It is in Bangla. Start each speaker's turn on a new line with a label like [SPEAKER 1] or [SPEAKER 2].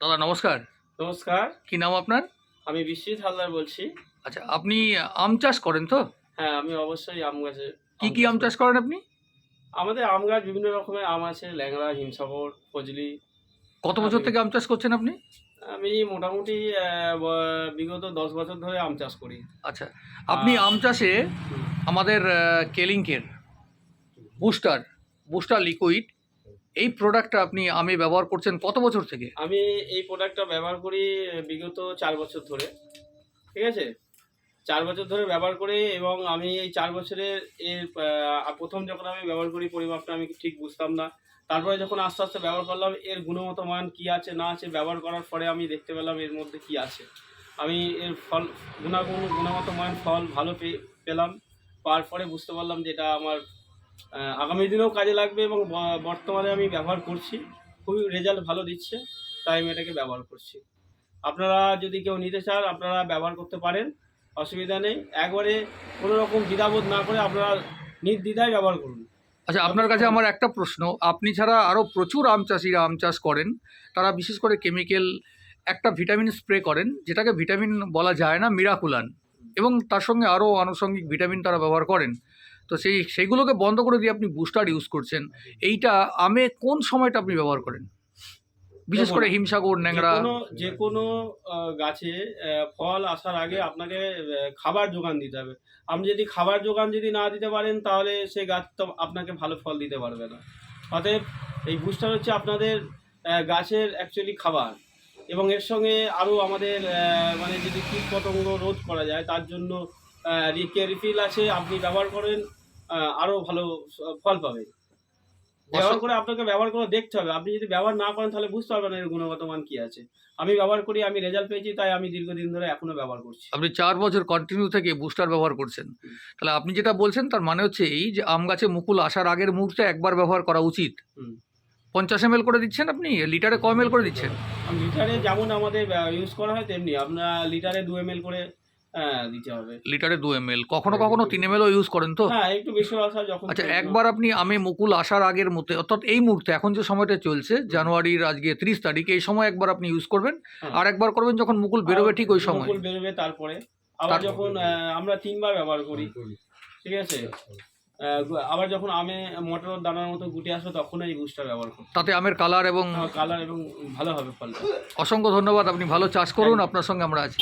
[SPEAKER 1] দাদা নমস্কার।
[SPEAKER 2] নমস্কার।
[SPEAKER 1] কি নাম আপনার?
[SPEAKER 2] আমি বিশ্বজিৎ হালদার বলছি।
[SPEAKER 1] আচ্ছা আপনি আম চাষ করেন তো?
[SPEAKER 2] হ্যাঁ আমি অবশ্যই আম গাছে
[SPEAKER 1] কি কি আম চাষ করেন আপনি?
[SPEAKER 2] আমাদের আম গাছ বিভিন্ন রকমের আম আছে ল্যাংড়া হিমসাগর ফজলি।
[SPEAKER 1] কত বছর থেকে আম চাষ করছেন আপনি?
[SPEAKER 2] আমি মোটামুটি বিগত দশ বছর ধরে আম চাষ করি।
[SPEAKER 1] আচ্ছা আপনি আম চাষে আমাদের আহ, কেলিংকের বুস্টার বুস্টার লিকুইড এই প্রোডাক্টটা আপনি, আমি ব্যবহার করছেন কত বছর থেকে?
[SPEAKER 2] আমি এই প্রোডাক্টটা ব্যবহার করি বিগত চার বছর ধরে, ঠিক আছে? চার বছর ধরে ব্যবহার করি এবং আমি এই চার বছরের এর প্রথম যখন আমি ব্যবহার করি পরিমাপটা আমি ঠিক বুঝতাম না। তারপরে যখন আস্তে আস্তে ব্যবহার করলাম, এর গুণগত মান কী আছে, না আছে, ব্যবহার করার পরে আমি দেখতে পেলাম এর মধ্যে কি আছে। আমি এর ফল, গুণাগুণ গুণগত মান ফল ভালো পেলাম, পাওয়ার পরে বুঝতে পারলাম যে এটা আমার আগামী দিনেও কাজে লাগবে এবং বর্তমানে আমি ব্যবহার করছি। খুবই রেজাল্ট ভালো দিচ্ছে, তাই আমি এটাকে ব্যবহার করছি। আপনারা যদি কেউ নিতে চান, আপনারা ব্যবহার করতে পারেন, অসুবিধা নেই। একবারে কোনো রকম দ্বিধাবোধ না করে আপনারা নির্দ্বিধায় ব্যবহার করুন।
[SPEAKER 1] আচ্ছা আপনার কাছে আমার একটা প্রশ্ন। আপনি ছাড়া আরও প্রচুর আম চাষিরা আম চাষ করেন। তারা বিশেষ করে কেমিক্যাল একটা ভিটামিন স্প্রে করেন, যেটাকে ভিটামিন বলা যায় না মিরাকুলান এবং তার সঙ্গে আরও আনুষঙ্গিক ভিটামিন তারা ব্যবহার করেন। তো সেই সেইগুলোকে বন্ধ করে দিয়ে আপনি বুস্টার ইউজ করছেন। এইটা আমে কোন সময়টা আপনি ব্যবহার করেন? বিশেষ করে হিমসাগর ন্যাংরা।
[SPEAKER 2] যে কোনো গাছে ফল আসার আগে আপনাকে খাবার যোগান দিতে হবে। আপনি যদি খাবার যোগান যদি না দিতে পারেন তাহলে সে গাছ তো আপনাকে ভালো ফল দিতে পারবে না। অতএব এই বুস্টার হচ্ছে আপনাদের গাছের অ্যাকচুয়ালি খাবার। এবং এর সঙ্গে আরও আমাদের মানে যদি কীট পতঙ্গ রোধ করা যায় তার জন্য রিফিল আছে আপনি ব্যবহার করেন। আরও ভালো ফল পাবে। ব্যবহার করে আপনাকে ব্যবহার করে দেখতে হবে। আপনি যদি ব্যবহার না করেন তাহলে বুঝতে পারবেন এর গুণগত মান কি আছে। আমি ব্যবহার করি আমি রেজাল্ট পেয়েছি তাই আমি দীর্ঘদিন ধরে এখনও ব্যবহার করছি।
[SPEAKER 1] আপনি চার বছর কন্টিনিউ থেকে বুস্টার ব্যবহার করছেন। তাহলে আপনি যেটা বলছেন তার মানে হচ্ছে এই যে আম গাছে মুকুল আসার আগের মুহূর্তে একবার ব্যবহার করা উচিত। পঞ্চাশ এম করে দিচ্ছেন আপনি? লিটারে ক এম করে দিচ্ছেন?
[SPEAKER 2] লিটারে যেমন আমাদের ইউজ করা হয় তেমনি। আপনার লিটারে দু এম করে দিতে হবে।
[SPEAKER 1] লিটারে দু এম এল কখনো কখনো তিন এম ইউজ করেন তো?
[SPEAKER 2] হ্যাঁ একটু বেশি আসা যখন
[SPEAKER 1] আচ্ছা একবার আপনি আমে মুকুল আসার আগের মধ্যে অর্থাৎ এই মুহূর্তে এখন যে সময়টা চলছে জানুয়ারির আজকে ত্রিশ তারিখ এই সময় একবার আপনি ইউজ করবেন।
[SPEAKER 2] হ্যাঁ।
[SPEAKER 1] আর একবার করবেন যখন মুকুল বেরোবে ঠিক ওই সময়।
[SPEAKER 2] মুকুল বেরোবে তারপরে। আবার যখন আমরা তিনবার ব্যবহার করি। ঠিক আছে? আবার যখন আমে মটর দানার মতো গুটে আসবে তখন এই বুস্টার ব্যবহার করি
[SPEAKER 1] তাতে আমের কালার এবং
[SPEAKER 2] কালার এবং ভালো হবে ফলটা।
[SPEAKER 1] অসংখ্য ধন্যবাদ আপনি ভালো চাষ করুন আপনার সঙ্গে আমরা আছি।